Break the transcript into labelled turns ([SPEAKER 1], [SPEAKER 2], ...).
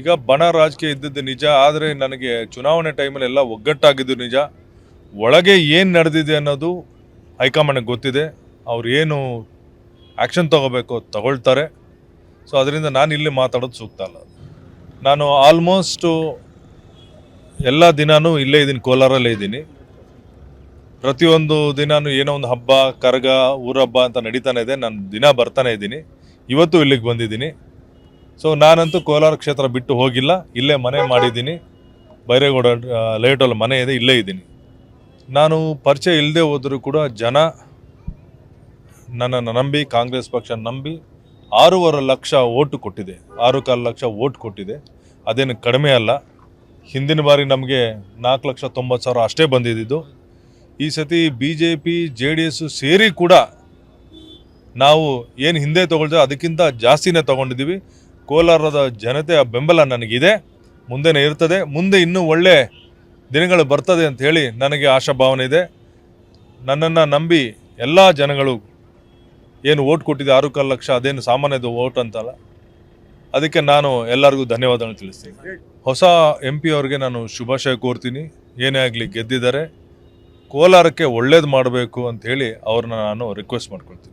[SPEAKER 1] ಈಗ ಬಣ ರಾಜಕೀಯ ಇದ್ದದ್ದು ನಿಜ, ಆದರೆ ನನಗೆ ಚುನಾವಣೆ ಟೈಮಲ್ಲಿ ಎಲ್ಲ ಒಗ್ಗಟ್ಟಾಗಿದ್ದು ನಿಜ. ಒಳಗೆ ಏನು ನಡೆದಿದೆ ಅನ್ನೋದು ಹೈಕಮಾಂಡ್ಗೆ ಗೊತ್ತಿದೆ. ಅವ್ರು ಏನು ಆ್ಯಕ್ಷನ್ ತಗೋಬೇಕು ತಗೊಳ್ತಾರೆ. ಸೊ ಅದರಿಂದ ನಾನು ಇಲ್ಲಿ ಮಾತಾಡೋದು ಸೂಕ್ತ ಅಲ್ಲ. ನಾನು ಆಲ್ಮೋಸ್ಟು ಎಲ್ಲ ದಿನಾನೂ ಇಲ್ಲೇ ಇದ್ದೀನಿ, ಕೋಲಾರಲ್ಲೇ ಇದ್ದೀನಿ. ಪ್ರತಿಯೊಂದು ದಿನಾನೂ ಏನೋ ಒಂದು ಹಬ್ಬ, ಕರಗ ಊರಹಬ್ಬ ಅಂತ ನಡೀತಾನೆ ಇದೆ. ನಾನು ದಿನ ಬರ್ತಾನೆ ಇದ್ದೀನಿ. ಇವತ್ತು ಇಲ್ಲಿಗೆ ಬಂದಿದ್ದೀನಿ. ಸೊ ನಾನಂತೂ ಕೋಲಾರ ಕ್ಷೇತ್ರ ಬಿಟ್ಟು ಹೋಗಿಲ್ಲ. ಇಲ್ಲೇ ಮನೆ ಮಾಡಿದ್ದೀನಿ. ಬೈರೇಗೌಡ ಲೇಔಟಲ್ಲಿ ಮನೆ ಇದೆ, ಇಲ್ಲೇ ಇದ್ದೀನಿ. ನಾನು ಪರಿಚಯ ಇಲ್ಲದೆ ಹೋದರೂ ಕೂಡ ಜನ ನನ್ನನ್ನು ನಂಬಿ, ಕಾಂಗ್ರೆಸ್ ಪಕ್ಷ ನಂಬಿ ಆರೂವರೆ ಲಕ್ಷ ಓಟು ಕೊಟ್ಟಿದೆ. ಆರು ಕಾಲು ಲಕ್ಷ ಓಟ್ ಕೊಟ್ಟಿದೆ. ಅದೇನು ಕಡಿಮೆ ಅಲ್ಲ. ಹಿಂದಿನ ಬಾರಿ ನಮಗೆ ನಾಲ್ಕು ಲಕ್ಷ ತೊಂಬತ್ತು ಸಾವಿರ ಅಷ್ಟೇ ಬಂದಿದ್ದು ಈ ಸತಿ B J P J D S ಸೇರಿ ಕೂಡ ನಾವು ಏನು ಹಿಂದೆ ತೊಗೊಳ್ತೇವೆ ಅದಕ್ಕಿಂತ ಜಾಸ್ತಿನೇ ತಗೊಂಡಿದ್ದೀವಿ. ಕೋಲಾರದ ಜನತೆಯ ಬೆಂಬಲ ನನಗಿದೆ. ಮುಂದೆನೇ ಇರ್ತದೆ. ಮುಂದೆ ಇನ್ನೂ ಒಳ್ಳೆ ದಿನಗಳು ಬರ್ತದೆ ಅಂತ ಹೇಳಿ ನನಗೆ ಆಶಾಭಾವನೆ ಇದೆ. ನನ್ನನ್ನು ನಂಬಿ ಎಲ್ಲ ಜನಗಳು ಏನು ಓಟ್ ಕೊಟ್ಟಿದೆ ಆರು ಕಾಲು ಲಕ್ಷ, ಅದೇನು ಸಾಮಾನ್ಯದ ಓಟ್ ಅಂತಲ್ಲ. ಅದಕ್ಕೆ ನಾನು ಎಲ್ಲರಿಗೂ ಧನ್ಯವಾದಗಳು ತಿಳಿಸ್ತೀನಿ. ಹೊಸ ಎಂ ಪಿ ಅವ್ರಿಗೆ ನಾನು ಶುಭಾಶಯ ಕೋರ್ತೀನಿ. ಏನೇ ಆಗಲಿ ಗೆದ್ದಿದ್ದಾರೆ. ಕೋಲಾರಕ್ಕೆ ಒಳ್ಳೇದು ಮಾಡಬೇಕು ಅಂತ ಹೇಳಿ ಅವ್ರನ್ನ ನಾನು ರಿಕ್ವೆಸ್ಟ್ ಮಾಡ್ಕೊಳ್ತೀನಿ.